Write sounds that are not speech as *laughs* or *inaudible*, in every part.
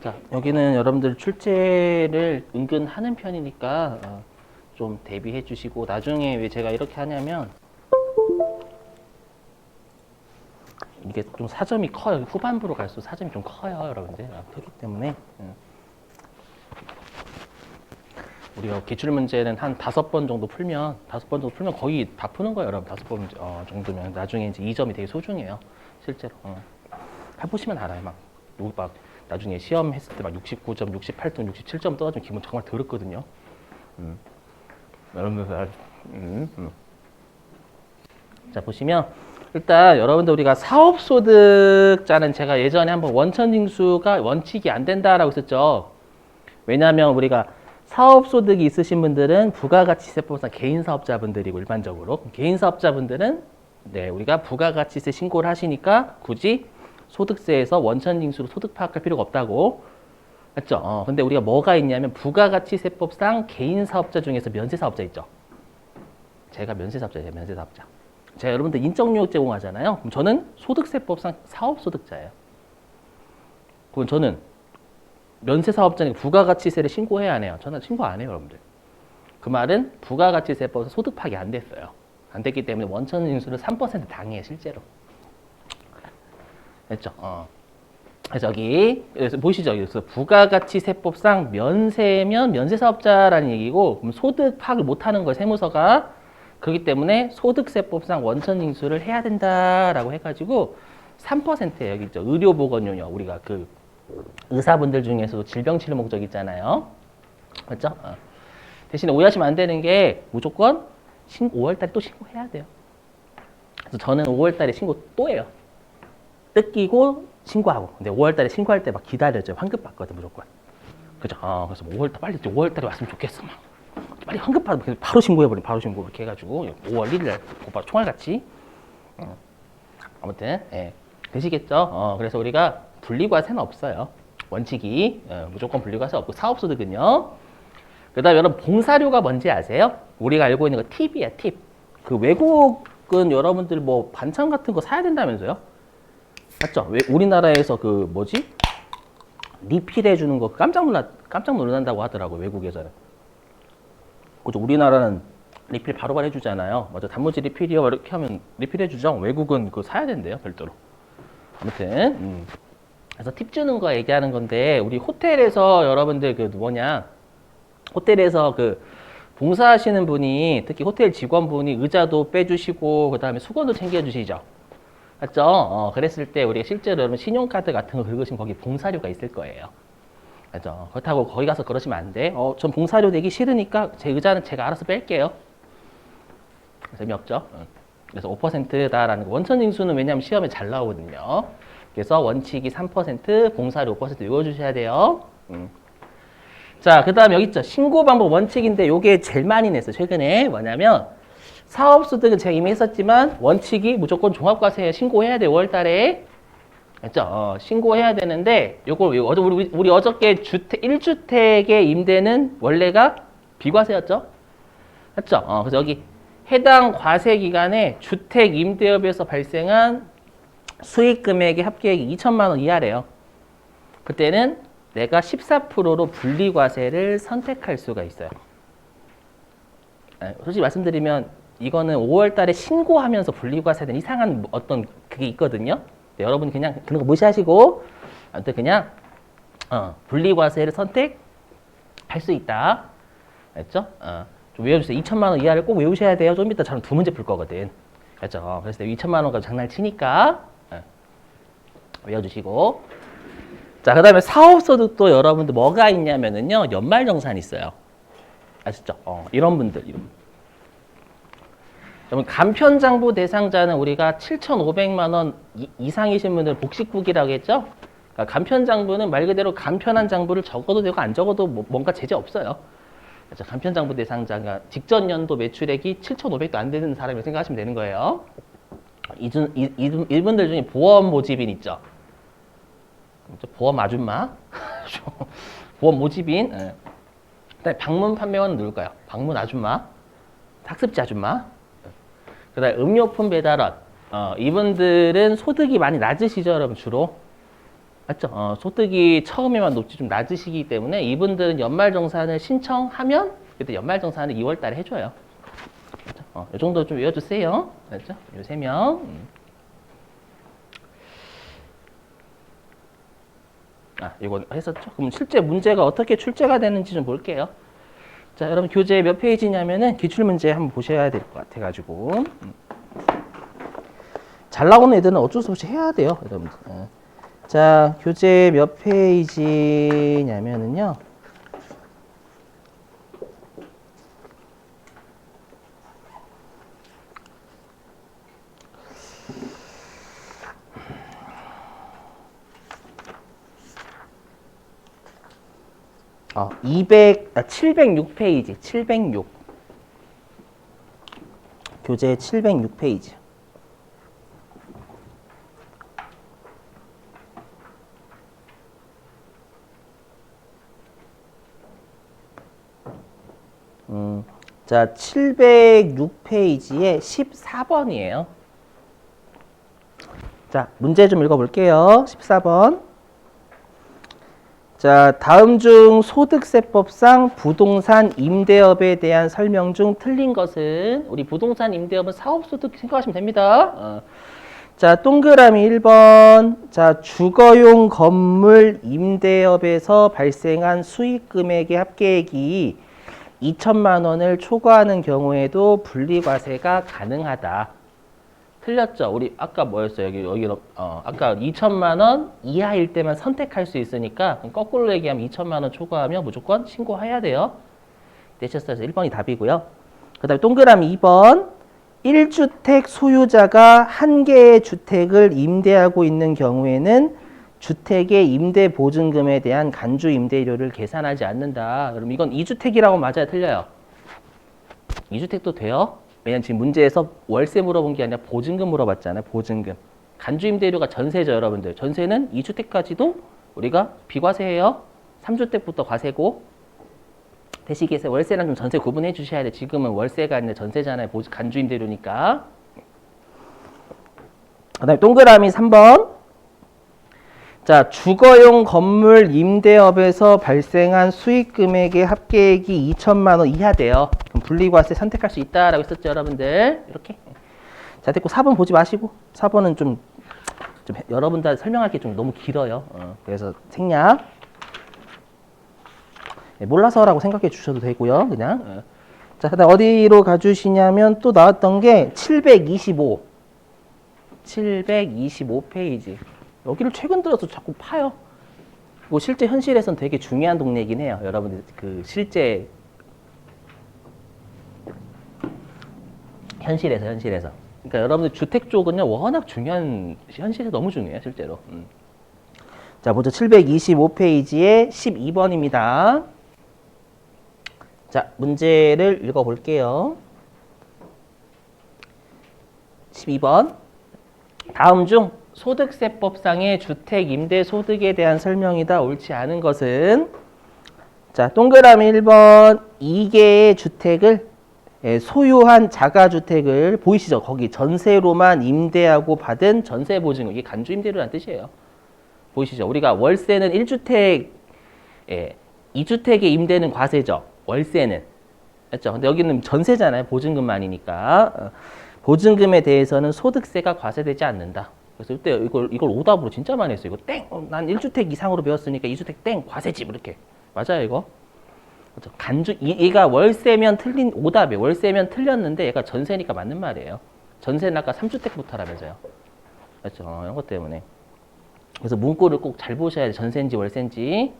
자, 여기는 여러분들 출제를 은근 하는 편이니까 어, 좀 대비해 주시고 나중에 왜 제가 이렇게 하냐면 이게 좀 사점이 커요. 후반부로 갈수록 사점이 좀 커요, 여러분들. 아, 크기 때문에 음. 우리가 기출 문제는 한 다섯 번 정도 풀면 다섯 번 정도 풀면 거의 다 푸는 거예요, 여러분. 다섯 번 어, 정도면 나중에 이제 이 점이 되게 소중해요, 실제로. 어. 해보시면 알아요, 막. 막 나중에 시험 했을 때 막 69점, 68점, 67점 떨어지면 기분 정말 더럽거든요. 음. 여러분들, 알- 음, 음. 자 보시면 일단 여러분들 우리가 사업소득자는 제가 예전에 한번 원천징수가 원칙이 안 된다라고 했었죠. 왜냐하면 우리가 사업소득이 있으신 분들은 부가가치세법상 개인 사업자분들이고 일반적으로 개인 사업자분들은 네 우리가 부가가치세 신고를 하시니까 굳이 소득세에서 원천징수로 소득 파악할 필요가 없다고 맞죠? 어, 근데 우리가 뭐가 있냐면 부가가치세법상 개인 사업자 중에서 면세 사업자 있죠. 제가 면세 사업자예요, 면세 사업자. 제가 여러분들 인적요약 제공하잖아요. 그럼 저는 소득세법상 사업소득자예요. 그럼 저는 면세 사업자니까 부가가치세를 신고해야 하네요. 저는 신고 안 해요, 여러분들. 그 말은 부가가치세법에서 소득 파악이 안 됐어요. 안 됐기 때문에 원천 인수를 3% 당해요, 실제로. 됐죠? 어. 그래서 여기 그래서 보시죠. 그래서 부가가치세법상 면세면 면세사업자라는 얘기고 그럼 소득 파악을 못하는 거예요, 세무서가. 그렇기 때문에 소득세법상 원천 징수를 해야 된다라고 해가지고 3%예요. 여기 있죠. 의료보건료요. 우리가 그 의사분들 중에서도 질병 치료 목적 있잖아요. 맞죠? 어. 대신에 오해하시면 안 되는 게 무조건 신 5월달에 또 신고해야 돼요. 그래서 저는 5월달에 신고 또 해요. 뜯기고 신고하고. 근데 5월달에 신고할 때 막 기다려줘요. 환급 받거든 무조건. 그죠? 어, 그래서 5월달 빨리 5월달에 왔으면 좋겠어. 막. 빨리 환급 받으면 바로 신고해버리 바로 신고 이렇게 해가지고 5월 1일날 곧바로 총알같이. 어. 아무튼 예. 되시겠죠? 어, 그래서 우리가 분리과세는 없어요. 원칙이 어, 무조건 분리과세 없고 사업소득은요. 그 다음에 여러분 봉사료가 뭔지 아세요? 우리가 알고 있는 거 팁이야 팁. 그 외국은 여러분들 뭐 반찬 같은 거 사야 된다면서요? 맞죠? 왜 우리나라에서 그 뭐지? 리필해 주는 거 깜짝 놀라 깜짝 놀란다고 하더라고 요 외국에서는. 그죠? 우리나라는 리필 바로바로 해주잖아요. 맞아 단무지 리필이요 이렇게 하면 리필해 주죠. 외국은 그거 사야 된대요 별도로. 아무튼 음. 그래서 팁 주는 거 얘기하는 건데 우리 호텔에서 여러분들 그 뭐냐 호텔에서 그 봉사하시는 분이 특히 호텔 직원분이 의자도 빼주시고 그 다음에 수건도 챙겨주시죠. 맞죠? 어, 그랬을 때 우리가 실제로 신용카드 같은 거 긁으시면 거기 봉사료가 있을 거예요. 맞죠? 그렇다고 거기 가서 그러시면 안 돼. 어, 전 봉사료 내기 싫으니까 제 의자는 제가 알아서 뺄게요. 재미없죠? 응. 그래서 5%다라는 거. 원천 징수는 왜냐하면 시험에 잘 나오거든요. 그래서 원칙이 3%, 봉사료 5% 외워주셔야 돼요. 음. 자, 그 다음에 여기 있죠. 신고 방법 원칙인데 요게 제일 많이 냈어요. 최근에. 뭐냐면 사업소득은 제가 이미 했었지만 원칙이 무조건 종합과세 신고해야 돼요. 5월 달에. 맞죠? 어, 신고해야 되는데 요걸 요- 어제 우리, 우리 어저께 주택 1주택의 임대는 원래가 비과세였죠? 맞죠? 어, 그래서 여기 해당 과세 기간에 주택 임대업에서 발생한 수익 금액의 합계액이 2천만 원 이하래요. 그때는 내가 14%로 분리과세를 선택할 수가 있어요. 에, 솔직히 말씀드리면 이거는 5월 달에 신고하면서 분리과세는 이상한 어떤 그게 있거든요. 네, 여러분 그냥 그런 거 무시하시고 아무튼 그냥 어, 분리과세를 선택할 수 있다. 알죠? 어, 좀 외워주세요. 2천만 원 이하를 꼭 외우셔야 돼요. 좀 이따 저는 두 문제 풀 거거든. 알죠? 그래서 2천만 원까지 장난을 치니까 어, 외워주시고 자, 그 다음에 사업소득도 여러분들 뭐가 있냐면은요, 연말정산이 있어요. 아시죠? 어, 이런 분들, 이런 분들. 여러분, 간편장부 대상자는 우리가 7,500만 원 이상이신 분들 복식국이라고 했죠? 그러니까 간편장부는 말 그대로 간편한 장부를 적어도 되고 안 적어도 뭐- 뭔가 제재 없어요. 그렇죠? 간편장부 대상자가 직전 연도 매출액이 7,500도 안 되는 사람이라고 생각하시면 되는 거예요. 이분, 이- 이- 이분들 중에 보험 모집인 있죠? 저 보험 아줌마, *laughs* 보험 모집인, 예. 그다음에 방문 판매원은 누굴까요? 방문 아줌마, 학습지 아줌마, 그다음에 음료품 배달원. 어, 이분들은 소득이 많이 낮으시죠, 여러분 주로. 맞죠? 어, 소득이 처음에만 높지 좀 낮으시기 때문에 이분들은 연말정산을 신청하면 그때 연말정산을 2월 달에 해줘요. 어, 이 정도 좀 외워주세요. 알죠? 요세 명. 음. 아, 이거 했었죠? 그럼 실제 문제가 어떻게 출제가 되는지 좀 볼게요. 자, 여러분 교재 몇 페이지냐면은 기출 문제 한번 보셔야 될 것 같아가지고 음. 잘 나오는 애들은 어쩔 수 없이 해야 돼요, 여러분. 어. 자, 교재 몇 페이지냐면은요. 어, 200, 아, 706페이지, 706. 교재 706페이지. 음, 자, 706페이지에 14번이에요. 자, 문제 좀 읽어볼게요. 14번. 자, 다음 중 소득세법상 부동산 임대업에 대한 설명 중 틀린 것은 우리 부동산 임대업은 사업소득 생각하시면 됩니다. 어. 자, 동그라미 1번. 자, 주거용 건물 임대업에서 발생한 수익 금액의 합계액이 2천만 원을 초과하는 경우에도 분리과세가 가능하다. 틀렸죠. 우리 아까 뭐였어요? 여기 여기 어 아까 2천만 원 이하일 때만 선택할 수 있으니까 거꾸로 얘기하면 2천만 원 초과하면 무조건 신고해야 돼요. 되셨어요? 1번이 답이고요. 그다음에 동그라미 2번 1주택 소유자가 한 개의 주택을 임대하고 있는 경우에는 주택의 임대 보증금에 대한 간주 임대료를 계산하지 않는다. 그럼 이건 2주택이라고 맞아야 틀려요. 2주택도 돼요? 왜냐면 지금 문제에서 월세 물어본 게 아니라 보증금 물어봤잖아요. 보증금. 간주 임대료가 전세죠, 여러분들. 전세는 2주택까지도 우리가 비과세해요. 3주택부터 과세고 대시기에서 월세랑 좀 전세 구분해 주셔야 돼. 지금은 월세가 아니라 전세잖아요. 보증- 간주 임대료니까. 그다음에 동그라미 3번. 자, 주거용 건물 임대업에서 발생한 수익 금액의 합계액이 2천만 원 이하 돼요. 분리과세 선택할 수 있다라고 했었죠, 여러분들. 이렇게. 자, 됐고 4번 보지 마시고 4번은 좀, 좀 해- 여러분들 설명할 게 좀 너무 길어요. 어, 그래서 생략. 네, 몰라서라고 생각해 주셔도 되고요, 그냥. 어. 자, 그다음 어디로 가주시냐면 또 나왔던 게 725. 725페이지. 여기를 최근 들어서 자꾸 파요. 뭐 실제 현실에선 되게 중요한 동네이긴 해요. 여러분들 그 실제 현실에서 현실에서. 그러니까 여러분들 주택 쪽은요 워낙 중요한 현실에서 너무 중요해요 실제로. 음. 자 먼저 725페이지에 12번입니다. 자 문제를 읽어볼게요. 12번. 다음 중 소득세법상의 주택 임대 소득에 대한 설명이다 옳지 않은 것은 자 동그라미 1번 2개의 주택을 예, 소유한 자가주택을 보이시죠? 거기 전세로만 임대하고 받은 전세 보증금 이게 간주 임대료라는 뜻이에요. 보이시죠? 우리가 월세는 1주택 예, 2주택의 임대는 과세죠. 월세는 맞죠? 근데 여기는 전세잖아요. 보증금만이니까 어, 보증금에 대해서는 소득세가 과세되지 않는다. 그래서 이때 이걸 이걸 오답으로 진짜 많이 했어요. 이거 땡. 어, 난 1주택 이상으로 배웠으니까 2주택 땡 과세집 이렇게 맞아요 이거. 간주 이- 얘가 월세면 틀린 오답이 월세면 틀렸는데 얘가 전세니까 맞는 말이에요. 전세는 아까 3주택부터라면서요. 그렇죠? 어, 이런 것 때문에. 그래서 문구를 꼭 잘 보셔야 돼. 전세인지 월세인지.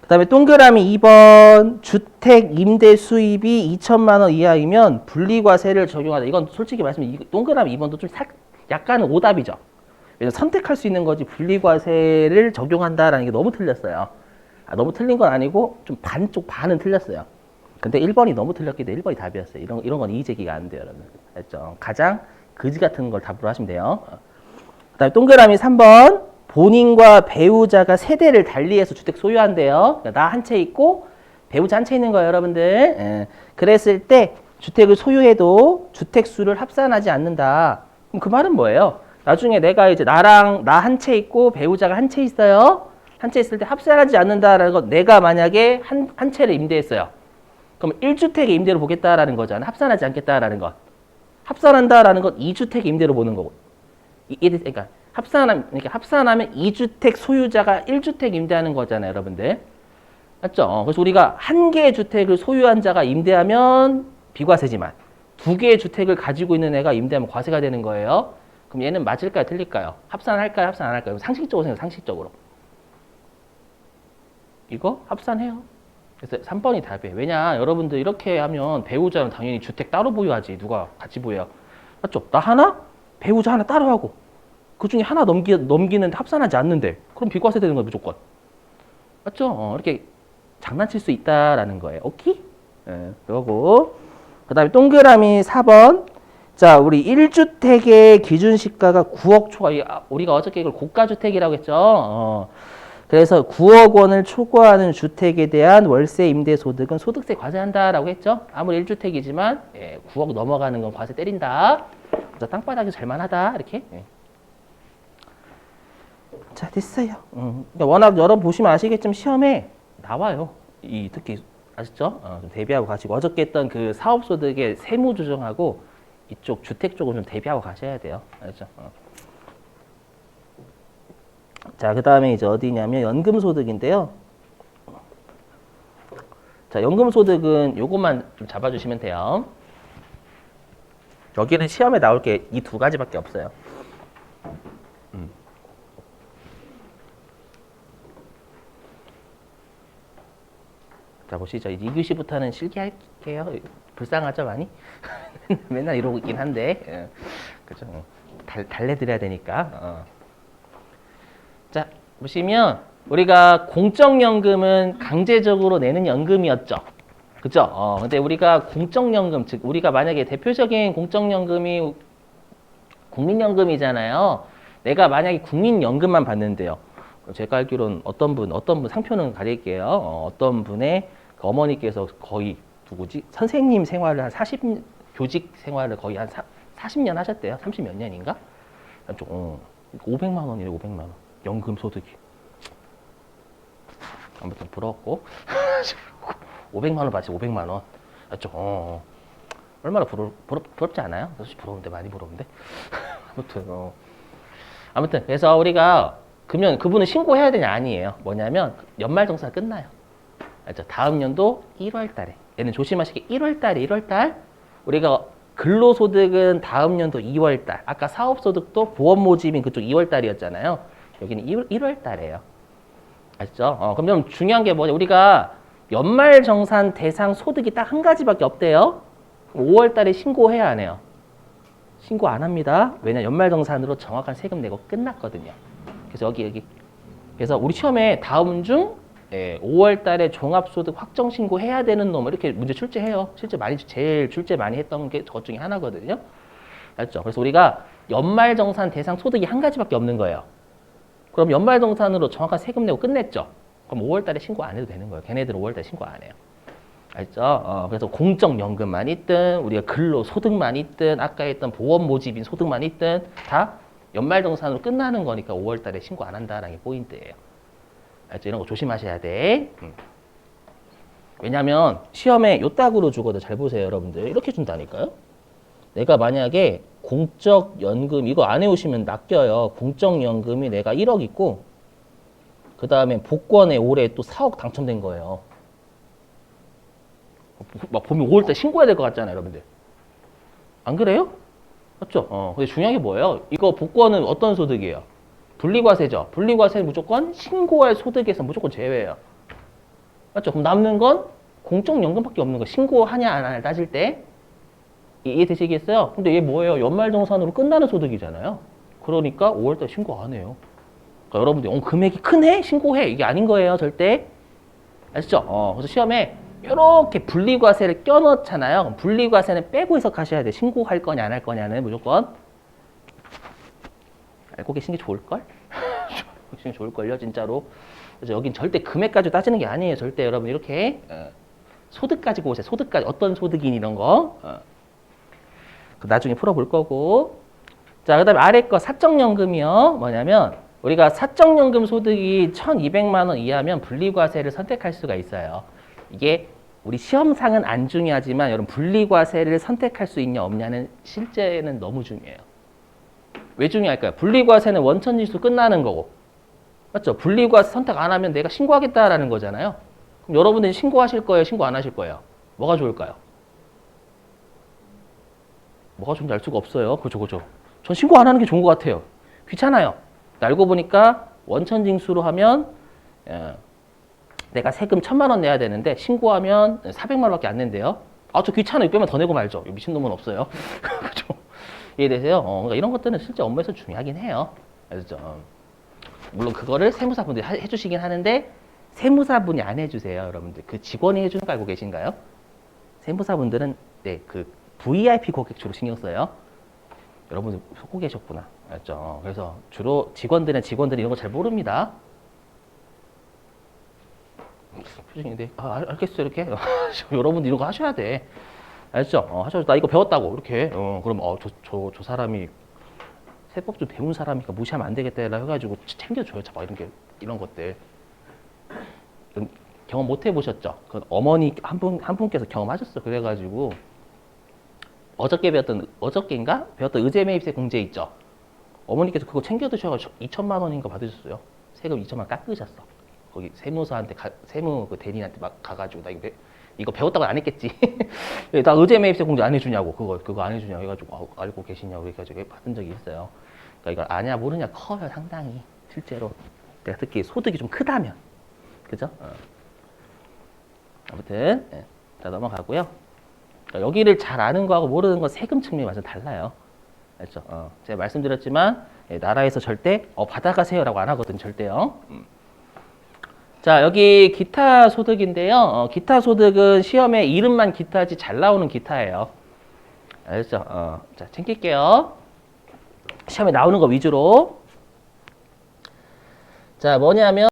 그 다음에 동그라미 2번 주택 임대 수입이 2천만 원 이하이면 분리과세를 적용하다. 이건 솔직히 말씀 이 동그라미 2번도 좀 살, 약간 오답이죠. 왜냐면 선택할 수 있는 거지 분리과세를 적용한다라는 게 너무 틀렸어요. 아, 너무 틀린 건 아니고 좀 반쪽 반은 틀렸어요. 근데 1번이 너무 틀렸기 때문에 1번이 답이었어요. 이런 이런 건 이의제기가 안 돼요, 여러분. 알죠? 가장 그지 같은 걸 답으로 하시면 돼요. 그다음에 동그라미 3번 본인과 배우자가 세대를 달리해서 주택 소유한대요. 그러니까 나한 채 있고 배우자 한 채 있는 거예요, 여러분들. 예. 그랬을 때 주택을 소유해도 주택 수를 합산하지 않는다. 그럼 그 말은 뭐예요? 나중에 내가 이제 나랑 나 한 채 있고 배우자가 한 채 있어요. 한 채 있을 때 합산하지 않는다라는 건 내가 만약에 한, 한 채를 임대했어요. 그럼 1주택의 임대로 보겠다라는 거잖아. 합산하지 않겠다라는 것. 합산한다라는 건 2주택 임대로 보는 거고. 이, 이, 그러니까 합산하면 그러니까 합산하면 2주택 소유자가 1주택 임대하는 거잖아요, 여러분들. 맞죠? 그래서 우리가 한 개의 주택을 소유한 자가 임대하면 비과세지만 두 개의 주택을 가지고 있는 애가 임대하면 과세가 되는 거예요. 그럼 얘는 맞을까요, 틀릴까요? 합산할까요, 합산 안 할까요? 상식적으로 생각, 상식적으로. 이거 합산해요. 그래서 3번이 답이에요. 왜냐, 여러분들 이렇게 하면 배우자는 당연히 주택 따로 보유하지. 누가 같이 보여요. 맞죠? 나 하나, 배우자 하나 따로 하고 그 중에 하나 넘기, 넘기는데 합산하지 않는데 그럼 비과세 되는 거야, 무조건. 맞죠? 어, 이렇게 장난칠 수 있다라는 거예요. 오케이? 예, 그러고 그 다음에 동그라미 4번 자 우리 1주택의 기준 시가가 9억 초과 이- 아, 우리가 어저께 이걸 고가주택이라고 했죠. 어. 그래서 9억 원을 초과하는 주택에 대한 월세 임대 소득은 소득세 과세한다라고 했죠. 아무리 1주택이지만 예, 9억 넘어가는 건 과세 때린다. 그래서 땅바닥이 잘만하다 이렇게. 예. 자 됐어요. 음, 그러니까 워낙 여러 분 보시면 아시겠지만 시험에 나와요. 이 특히 아시죠? 어, 좀 대비하고 가시고 어저께 했던 그 사업소득의 세무 조정하고 이쪽 주택 쪽은 좀 대비하고 가셔야 돼요. 알죠? 어. 자, 그 다음에 이제 어디냐면 연금소득인데요. 자, 연금소득은 요것만 좀 잡아주시면 돼요. 여기는 시험에 나올 게 이 두 가지밖에 없어요. 음. 자, 보시죠. 이제 2교시부터는 실기할게요. 불쌍하죠, 많이? *laughs* 맨날 이러고 있긴 한데. 예. 그죠. 달, 달래드려야 되니까. 어. 자, 보시면 우리가 공적연금은 강제적으로 내는 연금이었죠. 그죠? 어, 근데 우리가 공적연금, 즉, 우리가 만약에 대표적인 공적연금이 국민연금이잖아요. 내가 만약에 국민연금만 받는데요. 제가 알기로는 어떤 분, 어떤 분 상표는 가릴게요. 어, 어떤 분의 그 어머니께서 거의 누구지? 선생님 생활을 한 40, 교직 생활을 거의 한 사, 40년 하셨대요. 30 몇 년인가? 좀, 어, 500만 원이래, 500만 원. 연금 소득이. 아무튼 부러웠고. *laughs* 500만 원 받지, 500만 원. 맞죠? 어, 어. 얼마나 부러, 부러, 부럽지 않아요? 사실 부러운데, 많이 부러운데. *laughs* 아무튼, 어. 아무튼, 그래서 우리가 그러면 그분은 신고해야 되냐? 아니에요. 뭐냐면 연말정산 끝나요. 알죠? 다음 연도 1월 달에. 얘는 조심하시게 1월 달에 1월 달 우리가 근로소득은 다음 연도 2월 달. 아까 사업소득도 보험 모집인 그쪽 2월 달이었잖아요. 여기는 1월, 1월 달이에요. 아시죠? 어, 그럼 좀 중요한 게 뭐냐? 우리가 연말 정산 대상 소득이 딱 한 가지밖에 없대요. 5월 달에 신고해야 하네요. 신고 안 합니다. 왜냐 연말 정산으로 정확한 세금 내고 끝났거든요. 그래서 여기 여기 그래서 우리 시험에 다음 중 예, 5월 달에 종합소득 확정 신고 해야 되는 놈 이렇게 문제 출제해요. 실제 많이 제일 출제 많이 했던 게 그것 중에 하나거든요. 알죠? 그래서 우리가 연말 정산 대상 소득이 한 가지밖에 없는 거예요. 그럼 연말정산으로 정확한 세금 내고 끝냈죠. 그럼 5월 달에 신고 안 해도 되는 거예요. 걔네들은 5월 달에 신고 안 해요. 알죠? 어, 그래서 공적연금만 있든 우리가 근로소득만 있든 아까 했던 보험 모집인 소득만 있든 다 연말정산으로 끝나는 거니까 5월 달에 신고 안 한다라는 게 포인트예요. 알죠? 이런 거 조심하셔야 돼. 음. 왜냐면 시험에 요 딱으로 주거든. 잘 보세요, 여러분들. 이렇게 준다니까요. 내가 만약에 공적연금 이거 안 해오시면 낚여요. 공적연금이 내가 1억 있고 그 다음에 복권에 올해 또 4억 당첨된 거예요. 막 보면 5월달 신고해야 될 것 같잖아요, 여러분들. 안 그래요? 맞죠? 어, 근데 중요한 게 뭐예요? 이거 복권은 어떤 소득이에요? 분리과세죠. 분리과세 무조건 신고할 소득에서 무조건 제외예요. 맞죠? 그럼 남는 건 공적연금밖에 없는 거. 신고하냐 안 하냐 따질 때 이- 이해되시겠어요? 근데 얘 뭐예요? 연말정산으로 끝나는 소득이잖아요. 그러니까 5월달 신고 안 해요. 그러니까 여러분들 어, 금액이 크네? 신고해. 이게 아닌 거예요, 절대. 아시죠? 어, 그래서 시험에 이렇게 분리과세를 껴넣잖아요. 분리과세는 빼고 해석하셔야 돼. 신고할 거냐 안 할 거냐는 무조건 알고 계신 게 좋을걸? 알고 *laughs* 계신 게 좋을 걸요, 진짜로. 그래서 여긴 절대 금액까지 따지는 게 아니에요. 절대 여러분 이렇게 어, 소득 가지고 오세요. 소득까지 어떤 소득인 이런 거. 어. 그 나중에 풀어볼 거고. 자, 그 다음에 아래 거 사적연금이요. 뭐냐면 우리가 사적연금 소득이 1,200만 원 이하면 분리과세를 선택할 수가 있어요. 이게 우리 시험상은 안 중요하지만 여러분 분리과세를 선택할 수 있냐 없냐는 실제는 너무 중요해요. 왜 중요할까요? 분리과세는 원천지수 끝나는 거고 맞죠? 분리과세 선택 안 하면 내가 신고하겠다라는 거잖아요. 그럼 여러분들이 신고하실 거예요? 신고 안 하실 거예요? 뭐가 좋을까요? 뭐가 좋은지 알 수가 없어요. 그죠, 그죠. 전 신고 안 하는 게 좋은 것 같아요. 귀찮아요. 알고 보니까 원천 징수로 하면 예, 내가 세금 천만 원 내야 되는데 신고하면 400만 원밖에 안 낸대요. 아, 저 귀찮아. 600만 더 내고 말죠. 미친놈은 없어요. *laughs* 그죠? 이해되세요? 어, 그러니까 이런 것들은 실제 업무에서 중요하긴 해요. 알죠? 물론 그거를 세무사분들이 하- 해주시긴 하는데 세무사분이 안 해주세요, 여러분들. 그 직원이 해주는 거 알고 계신가요? 세무사분들은 네, 그 VIP 고객 주로 신경 써요. 여러분들 속고 계셨구나. 알죠? 그래서 주로 직원들은 직원들이 이런 거 잘 모릅니다. 표정인데, 아, 알- 알겠어요, 이렇게. *laughs* 여러분들 이런 거 하셔야 돼. 알죠? 어, 하셔서 나 이거 배웠다고, 이렇게. 어, 그럼, 어, 저, 저, 저 사람이 세법 좀 배운 사람이니까 무시하면 안 되겠다 해가지고 챙겨줘요. 막 이런 게, 이런 것들. 좀 경험 못 해보셨죠? 그 어머니 한 분, 한 분께서 경험하셨어. 그래가지고, 어저께 배웠던, 어저께인가? 배웠던 의제 매입세 공제 있죠? 어머니께서 그거 챙겨 드셔가지고 2천만 원인가 받으셨어요. 세금 2천만 원 깎으셨어. 거기 세무사한테, 가, 세무 그 대리인한테 막 가가지고, 나 이거, 배, 이거 배웠다고 안 했겠지. 예, *laughs* 나 의제 매입세 공제 안 해주냐고, 그거, 그거 안 해주냐고 해가지고, 아, 알고 계시냐고 해가지고 받은 적이 있어요. 그러니까 이걸 아냐, 모르냐 커요, 상당히. 실제로. 내가 특히 소득이 좀 크다면. 그죠? 어. 아무튼, 예. 자, 넘어가고요. 자, 여기를 잘 아는 거하고 모르는 건 세금 측면이 완전 달라요. 알죠? 어, 제가 말씀드렸지만 예, 나라에서 절대 어, 받아가세요라고 안 하거든 절대요. 음. 자 여기 기타 소득인데요. 어, 기타 소득은 시험에 이름만 기타지 잘 나오는 기타예요. 알죠? 어, 자 챙길게요. 시험에 나오는 거 위주로. 자 뭐냐면